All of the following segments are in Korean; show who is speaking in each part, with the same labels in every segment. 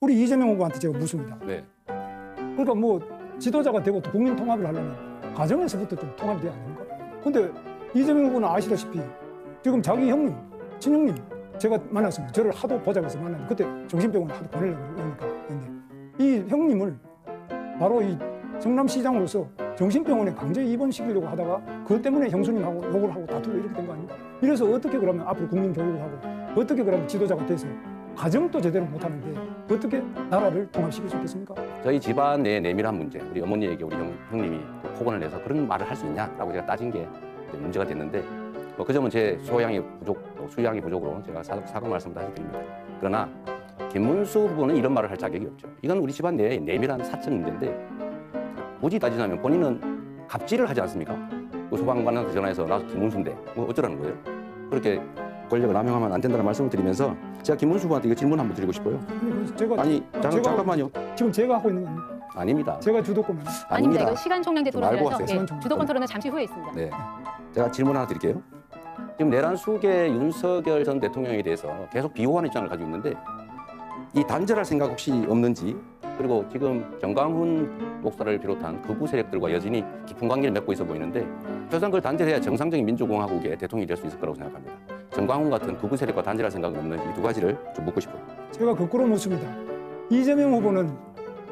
Speaker 1: 우리 이재명 후보한테 제가 묻습니다.
Speaker 2: 네.
Speaker 1: 그러니까 뭐 지도자가 되고 또 국민 통합을 하려면 가정에서부터 좀 통합이 돼야 됩니까? 근데 이재명 후보는 아시다시피 지금 자기 형님, 친형님 제가 만났습니다. 저를 하도 보자고 해서 만났는데 그때 정신병원 하도 보내려고 그러니까 근데 이 형님을 바로 이 성남시장으로서 정신병원에 강제 입원시키려고 하다가 그것 때문에 형수님하고 욕을 하고 다투고 이렇게 된 거 아닙니까? 이래서 어떻게 그러면 앞으로 국민 교육을 하고 어떻게 그러면 지도자가 돼서 가정도 제대로 못하는데 어떻게 나라를 통합시킬 수 있겠습니까?
Speaker 2: 저희 집안 내 내밀한 문제, 우리 어머니에게 우리 형, 형님이 또 폭언을 해서 그런 말을 할 수 있냐라고 제가 따진 게 문제가 됐는데 뭐 그 점은 제 소양이 부족, 또 수양이 부족으로 제가 사, 사과 말씀 다시 드립니다. 그러나 김문수 후보는 이런 말을 할 자격이 없죠. 이건 우리 집안 내에 내밀한 사적 문제인데 굳이 따지자면 본인은 갑질을 하지 않습니까? 그 소방관한테 전화해서 나 김문수인데 뭐 어쩌라는 거예요? 그렇게 권력을 남용하면 안 된다는 말씀을 드리면서 제가 김문수 후보한테 이거 질문 한번 드리고 싶어요.
Speaker 1: 제가
Speaker 2: 아니 잠,
Speaker 1: 제가-
Speaker 2: 잠깐만요.
Speaker 1: 지금 제가 하고 있는 건 아닙니까?
Speaker 2: 아닙니다.
Speaker 1: 제가 주도권을
Speaker 3: 아닙니다. 이거 시간
Speaker 2: 알고
Speaker 3: 토론이라서. 예,
Speaker 1: 시간
Speaker 3: 주도권 토론은 잠시 후에 있습니다.
Speaker 2: 네. 제가 질문 하나 드릴게요. 지금 내란 수계 윤석열 전 대통령에 대해서 계속 비호하는 입장을 가지고 있는데 이 단절할 생각 혹시 없는지 그리고 지금 정광훈 목사를 비롯한 극우 세력들과 여전히 깊은 관계를 맺고 있어 보이는데 최소한 그걸 단절해야 정상적인 민주공화국의 대통령이 될 수 있을 거라고 생각합니다. 정광훈 같은 극우 세력과 단절할 생각은 없는 이 두 가지를 좀 묻고 싶어요.
Speaker 1: 제가 거꾸로 묻습니다. 이재명 후보는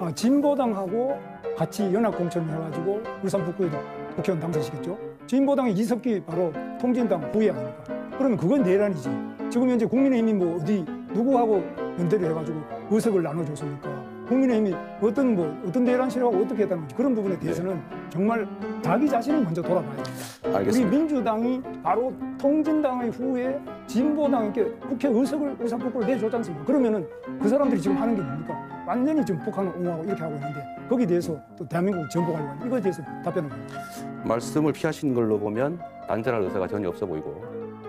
Speaker 1: 아, 진보당하고 같이 연합공천을 해가지고 울산 북구에도 국회의원 당선시켰죠. 진보당의 이석기 바로 통진당 부의 아닙니까? 그러면 그건 내란이지. 지금 현재 국민의힘이 뭐 어디 누구하고 연대를 해가지고 의석을 나눠줬습니까? 국민의힘이 어떤 뭐 어떤 내란 실하고 어떻게 했다는 건지 그런 부분에 대해서는 정말 자기 자신을 먼저 돌아봐야 됩니다. 우리
Speaker 2: 알겠습니다.
Speaker 1: 민주당이 바로 통진당의 후에 진보당에게 국회 의석을 의사폭구를 내줬지 않습니까? 그러면은 그 사람들이 지금 하는 게 뭡니까? 완전히 지금 북한을 옹호하고 이렇게 하고 있는데 거기에 대해서 또 대한민국을 전복하려고 하는 이거에 대해서 답변을 합니다.
Speaker 2: 말씀을 피하신 걸로 보면 단절할 의사가 전혀 없어 보이고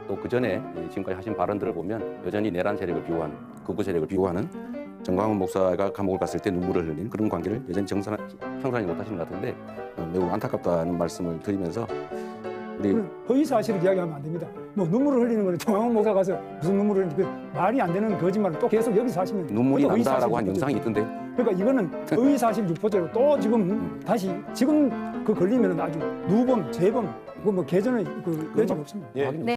Speaker 2: 또 그 전에 지금까지 하신 발언들을 보면 여전히 내란 세력을 비호하는 극우 세력을 비호하는 정광훈 목사가 감옥을 갔을 때 눈물을 흘린 그런 관계를 여전히 정산 청산하지 못하시는 것 같은데 어, 매우 안타깝다는 말씀을 드리면서 우리
Speaker 1: 그런 허위 사실을 이야기하면 안 됩니다. 뭐 눈물을 흘리는 거는 정황 목사 가서 무슨 눈물을 흘리는지 그 말이 안 되는 거짓말을 또 계속 여기서 하시면
Speaker 2: 눈물이 난다라고 한 영상이 있던데
Speaker 1: 그러니까 이거는 허위 사실 유포죄로 또 지금 다시 지금 그 걸리면은 아주 누범 재범 그뭐 개전의 그 여지가 없습니다.
Speaker 4: 예.
Speaker 3: 네.